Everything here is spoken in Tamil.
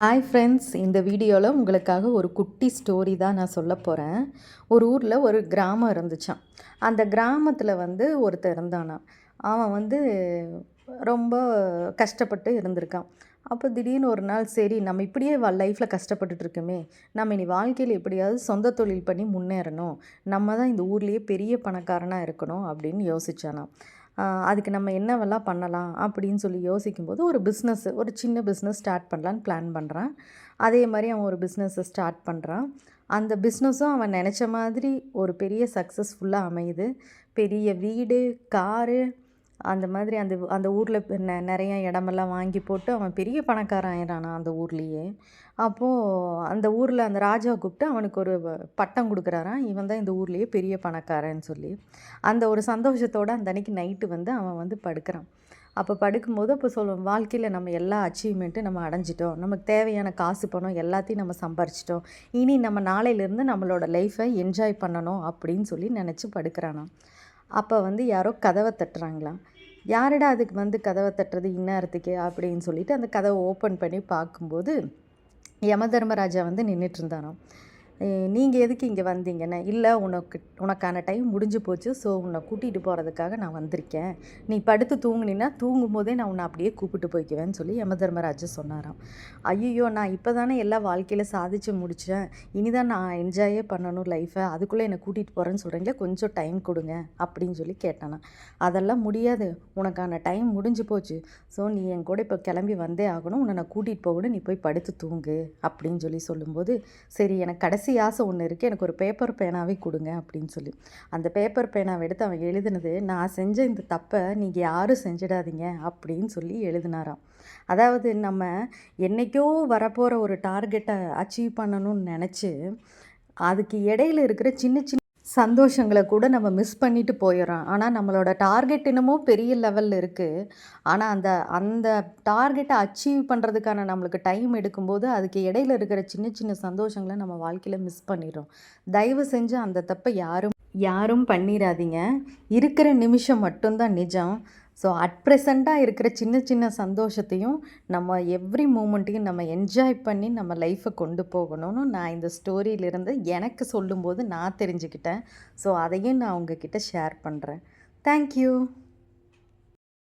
ஹாய் ஃப்ரெண்ட்ஸ் இந்த வீடியோவில் உங்களுக்காக ஒரு குட்டி ஸ்டோரி தான் நான் சொல்ல போகிறேன் ஒரு ஊரில் ஒரு கிராமம் இருந்துச்சான் அந்த கிராமத்தில் வந்து ஒருத்தர் இருந்தானா. அவன் வந்து ரொம்ப கஷ்டப்பட்டு இருந்திருக்கான். அப்போ திடீர்னு ஒரு நாள் சரி நம்ம இப்படியே வா லைஃப்பில் கஷ்டப்பட்டுட்டு இருக்கோமே. நம்ம இனி வாழ்க்கையில் எப்படியாவது சொந்த தொழில் பண்ணி முன்னேறணும். நம்ம தான் இந்த ஊர்லேயே பெரிய பணக்காரனாக இருக்கணும். அப்படின்னு யோசிச்சானான் அதுக்கு நம்ம என்னவெல்லாம் பண்ணலாம் அப்படின்னு சொல்லி யோசிக்கும்போது ஒரு பிஸ்னஸ் ஒரு சின்ன பிஸ்னஸ் ஸ்டார்ட் பண்ணலான்னு பிளான் பண்ணுறான் அதே மாதிரி அவன் ஒரு பிஸ்னஸை ஸ்டார்ட் பண்ணுறான் அந்த பிஸ்னஸும் அவன் நினச்ச மாதிரி ஒரு பெரிய சக்ஸஸ்ஃபுல்லாக அமையுது. பெரிய வீடு காரு அந்த மாதிரி அந்த அந்த ஊரில் நெ நிறைய இடமெல்லாம் வாங்கி போட்டு அவன் பெரிய பணக்காரன் ஆயிடானான் அந்த ஊர்லேயே. அப்போது அந்த ஊரில் அந்த ராஜா கூப்பிட்டு அவனுக்கு ஒரு பட்டம் கொடுக்குறாரான் இவன் தான் இந்த ஊர்லேயே பெரிய பணக்காரன்னு சொல்லி. அந்த ஒரு சந்தோஷத்தோடு அந்த அன்னைக்கு நைட்டு வந்து அவன் வந்து படுக்கிறான். அப்போ படுக்கும்போது அப்போ சொல்லுவோம் வாழ்க்கையில் நம்ம எல்லா அச்சீவ்மெண்ட்டும் நம்ம அடைஞ்சிட்டோம். நமக்கு தேவையான காசு பணம் எல்லாத்தையும் நம்ம சம்பாரிச்சிட்டோம். இனி நம்ம நாளையிலேருந்து நம்மளோட லைஃப்பை என்ஜாய் பண்ணணும் அப்படின்னு சொல்லி நினச்சி படுக்கிறானான் அப்போ வந்து யாரோ கதவை தட்டுறாங்களாம். யாருடா அதுக்கு வந்து கதவை தட்டுறது இந்நேரத்துக்கு? அப்படின்னு சொல்லிட்டு அந்த கதவை ஓப்பன் பண்ணி பார்க்கும்போது யம தர்மராஜா வந்து நின்றுட்டு இருந்தாராம். நீங்கள் எதுக்கு இங்கே வந்தீங்கன்னு? இல்லை உனக்கு உனக்கான டைம் முடிஞ்சு போச்சு ஸோ உன்னை கூட்டிகிட்டு போகிறதுக்காக நான் வந்திருக்கேன். நீ படுத்து தூங்குனீன்னா தூங்கும் போதே நான் உன்னை அப்படியே கூப்பிட்டு போய்க்குவேன்னு சொல்லி யமதர்மராஜ சொன்னாராம். ஐயோ நான் இப்போ தானே எல்லா வாழ்க்கையில் சாதிச்சு முடித்தேன் இனிதான் நான் என்ஜாயே பண்ணணும் லைஃப்பை அதுக்குள்ளே என்னை கூட்டிகிட்டு போகிறேன்னு சொல்கிறீங்களே கொஞ்சம் டைம் கொடுங்க அப்படின்னு சொல்லி கேட்டானா அதெல்லாம் முடியாது. உனக்கான டைம் முடிஞ்சு போச்சு. ஸோ நீ என் கூட இப்போ கிளம்பி வந்தே ஆகணும். உன்னை நான் கூட்டிகிட்டு போகணும். நீ போய் படுத்து தூங்கு அப்படின்னு சொல்லி சொல்லும்போது சரி எனக்கு கடைசி ஆசை ஒன்று இருக்குது எனக்கு ஒரு பேப்பர் பேனாவே கொடுங்க அப்படின்னு சொல்லி. அந்த பேப்பர் பேனாவை எடுத்து அவன் எழுதினது நான் செஞ்ச இந்த தப்பை நீங்கள் யாரும் செஞ்சிடாதீங்க அப்படின்னு சொல்லி எழுதினாராம். அதாவது நம்ம என்னைக்கோ வரப்போகிற ஒரு டார்கெட்டை அச்சீவ் பண்ணணும்னு நினச்சி அதுக்கு இடையில இருக்கிற சின்ன சின்ன சந்தோஷங்களை கூட நம்ம மிஸ் பண்ணிட்டு போயிடறோம். ஆனால் நம்மளோட டார்கெட் இன்னமும் பெரிய லெவலில் இருக்குது ஆனால் அந்த அந்த டார்கெட்டை அச்சீவ் பண்ணுறதுக்கான நம்மளுக்கு டைம் எடுக்கும்போது அதுக்கு இடையில இருக்கிற சின்ன சின்ன சந்தோஷங்களை நம்ம வாழ்க்கையில் மிஸ் பண்ணிடுறோம். தயவு செஞ்சு அந்த தப்பை யாரும் யாரும் பண்ணிடாதீங்க. இருக்கிற நிமிஷம் மட்டும்தான் நிஜம். ஸோ அட் ப்ரெசண்ட்டாக இருக்கிற சின்ன சின்ன சந்தோஷத்தையும் நம்ம எவ்ரி மூமெண்ட்டையும் நம்ம என்ஜாய் பண்ணி நம்ம லைஃப்பை கொண்டு போகணும்னு நான் இந்த ஸ்டோரியிலிருந்து எனக்கு சொல்லும்போது நான் தெரிஞ்சுக்கிட்டேன். ஸோ அதையும் நான் உங்ககிட்ட ஷேர் பண்ணுறேன் தேங்க்யூ